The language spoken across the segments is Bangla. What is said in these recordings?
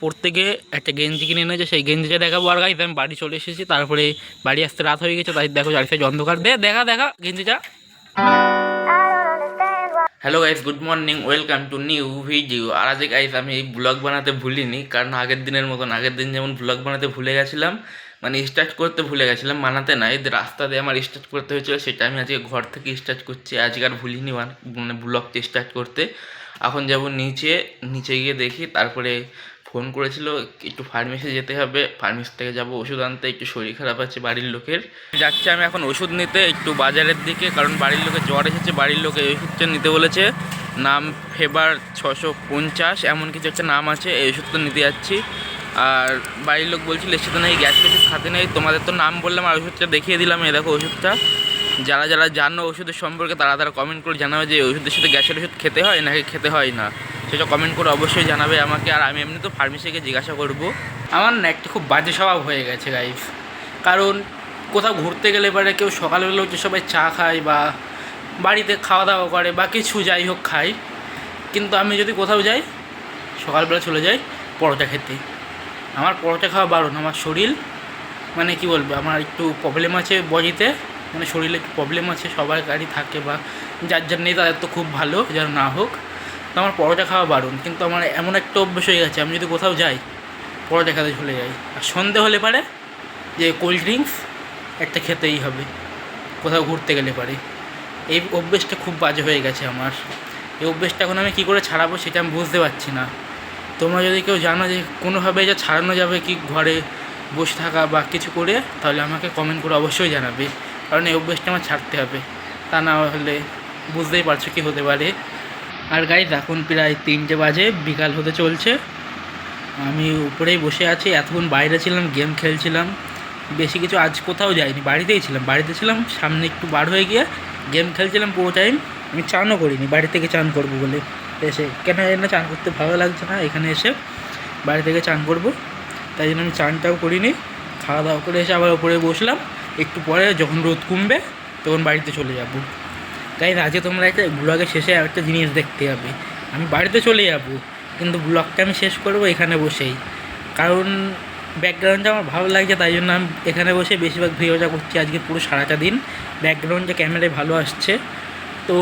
প্রত্যেকে একটা গেঞ্জি কিনে এনেছে, সেই গেঞ্জিটা দেখাবো আর গাইজ আমি বাড়ি চলে এসেছি, তারপরে বাড়ি আসতে রাত হয়ে গেছে, তাই দেখো চারিদিকে অন্ধকার। দে, দেখা দেখা গেঞ্জিটা। Hello guys good morning welcome to new video আর আজকে গাইস আমি এই ব্লগ বানাতে ভুলিনি, কারণ আগের দিনের মতন, আগের দিন যেমন ব্লগ বানাতে ভুলে গেছিলাম মানে স্টার্ট করতে ভুলে গেছিলাম বানাতে নাই, যে রাস্তা দিয়ে আমার স্টার্ট করতে হয়েছিল, সেটা আমি আজকে ঘর থেকে স্টার্ট করছি, আজকে আর ভুলিনি মানে ব্লগটা স্টার্ট করতে। এখন যাব নিচে নিচে গিয়ে দেখি, তারপরে ফোন করেছিল, একটু ফার্মেসি যেতে হবে ফার্মেসি থেকে যাব, ওষুধ আনতে, একটু শরীর খারাপ আছে বাড়ির লোকের। যাচ্ছি আমি এখন ওষুধ নিতে, একটু বাজারের দিকে, কারণ বাড়ির লোকের জ্বর এসেছে, বাড়ির লোকে ওষুধটা নিতে বলেছে। নাম ফেবার ছশো পঞ্চাশ, এমন কিছু একটা নাম আছে, এই ওষুধটা নিতে যাচ্ছি। আর বাড়ির লোক বলছিল, এর সাথে নাকি গ্যাস ওষুধ খাতে নেই, তোমাদের তো নাম বললাম আর ওষুধটা দেখিয়ে দিলাম, এই দেখো ওষুধটা। যারা যারা জানো ওষুধের সম্পর্কে, তারা তারা কমেন্ট করে জানাবে যে ওষুধের সাথে গ্যাসের ওষুধ খেতে হয় নাকি খেতে হয় না? সেটা কমেন্ট করে অবশ্যই জানাবে আমাকে। আর আমি এমনি তো ফার্মেসিকে জিজ্ঞাসা করব। আমার না একটা খুব বাজে স্বভাব হয়ে গেছে গাইফ কারণ কোথাও ঘুরতে গেলে পরে কেউ সকালবেলা হচ্ছে সবাই চা খায় বা বাড়িতে খাওয়া দাওয়া করে বা কিছু যাই হোক খায় কিন্তু আমি যদি কোথাও যাই, সকালবেলা চলে যাই পরোটা খেতে। আমার পরোটা খাওয়া বারণ। আমার শরীর মানে কি বলব, আমার একটু প্রবলেম আছে বডিতে। মানে শরীরে একটু প্রবলেম আছে, সবার গাড়ি থাকে বা যার যার নেই তাদের তো খুব ভালো, যেন না হোক। তো আমার পরোটা খাওয়া বারণ, কিন্তু আমার এমন একটা অভ্যেস হয়ে গেছে, আমি যদি কোথাও যাই, পরোটা খেতে চলে যাই। আর সন্ধে হলে পারে যে কোল্ড ড্রিঙ্কস একটা খেতেই হবে, কোথাও ঘুরতে গেলে পারে। এই অভ্যেসটা খুব বাজে হয়ে গেছে আমার। এই অভ্যেসটা এখন আমি কী করে ছাড়াবো সেটা আমি বুঝতে পারছি না। তোমরা যদি কেউ জানো যে কোনোভাবে এটা ছাড়ানো যাবে কি ঘরে বসে থাকা বা কিছু করে, তাহলে আমাকে কমেন্ট করে অবশ্যই জানাবে। কারণ এই অভ্যেসটা আমার ছাড়তে হবে। তা না হলে বুঝতেই পারছ কী হতে পারে। আর গাইজ এখন প্রায় তিনটে বাজে, বিকাল হতে চলছে। আমি উপরেই বসে আছি, এতক্ষণ বাইরে ছিলাম গেম খেলছিলাম। বেশি কিছু আজ কোথাও যাইনি, বাড়িতেই ছিলাম। বাড়িতে ছিলাম, সামনে একটু বার হয়ে গিয়ে গেম খেলছিলাম পুরো টাইম আমি চানও করিনি, বাড়ি থেকে চান করব বলে। এসে, কেন জানি না, চান করতে ভালো লাগছে না, এখানে এসে বাড়ি থেকে চান করব। তাই জন্য আমি চানটাও করিনি। খাওয়া দাওয়া করে এসে আবার উপরে বসলাম। একটু পরে যখন রোদ কমবে, তখন বাড়িতে চলে যাব। তাই আজকে তোমরা একটা ব্লগের শেষে একটা জিনিস দেখতে হবে আমি বাড়িতে চলে যাব, কিন্তু ব্লগটা আমি শেষ করব এখানে বসেই। কারণ ব্যাকগ্রাউন্ডটা আমার ভালো লাগছে, তাই জন্য আমি এখানে বসে বেশিরভাগ ভিডিওটা করছি আজকে পুরো সারাটা দিন। ব্যাকগ্রাউন্ডটা ক্যামেরায় ভালো আসছে, তো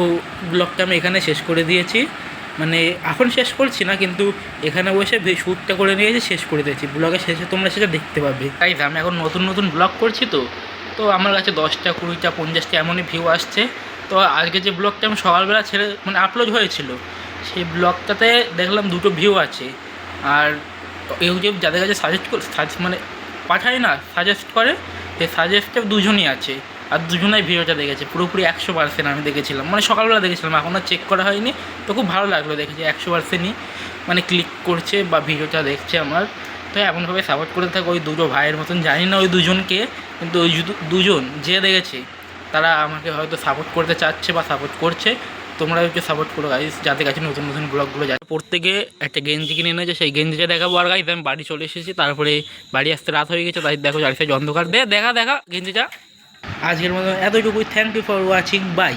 ব্লগটা আমি এখানে শেষ করে দিয়েছি। মানে এখন শেষ করছি না, কিন্তু এখানে বসে শ্যুটটা করে নিয়েছি, শেষ করে দিয়েছি। ব্লগের শেষে তোমরা সেটা দেখতে পাবে। তাই আমি এখন নতুন নতুন ব্লগ করছি তো তো আমার কাছে দশটা, কুড়িটা, পঞ্চাশটা এমনই ভিউ আসছে। তো আজকে যে ব্লগটা আমি সকালবেলা ছেড়ে মানে আপলোড হয়েছিল, সেই ব্লগটাতে দেখলাম দুটো ভিউ আছে। আর ইউটিউব যাদের কাছে সাজেস্ট করে মানে পাঠায় না সাজেস্ট করে সেই সাজেস্টে দুজনই আছে। আর দুজনাই ভিডিওটা দেখেছে, পুরোপুরি একশো পার্সেন্ট আমি দেখেছিলাম। মানে সকালবেলা দেখেছিলাম, এখন আর চেক করা হয়নি। তো খুব ভালো লাগল দেখেছি, একশো পার্সেন্টই মানে ক্লিক করছে বা ভিডিওটা দেখছে আমার। তো এমনভাবে সাপোর্ট করে থাকে ওই দুটো ভাইয়ের মতন। জানি না ওই দুজনকে, কিন্তু ওই দুজন, যে দেখেছে তারা আমাকে হয়তো সাপোর্ট করতে চাচ্ছে বা সাপোর্ট করছে। তোমরা হচ্ছে সাপোর্ট করো গাইজ যাতে কাছে নতুন নতুন ব্লগগুলো যায় গিয়ে একটা গেঞ্জি কিনে এনেছে, সেই গেঞ্জিটা দেখাবো আর গাইজ আমি বাড়ি চলে এসেছি, তারপরে বাড়ি আসতে রাত হয়ে গেছে, তাই দেখো চারিদিকে অন্ধকার। দে, দেখা দেখা গেঞ্জিটা। আজকের মতো এতটুকুই thank you for watching bye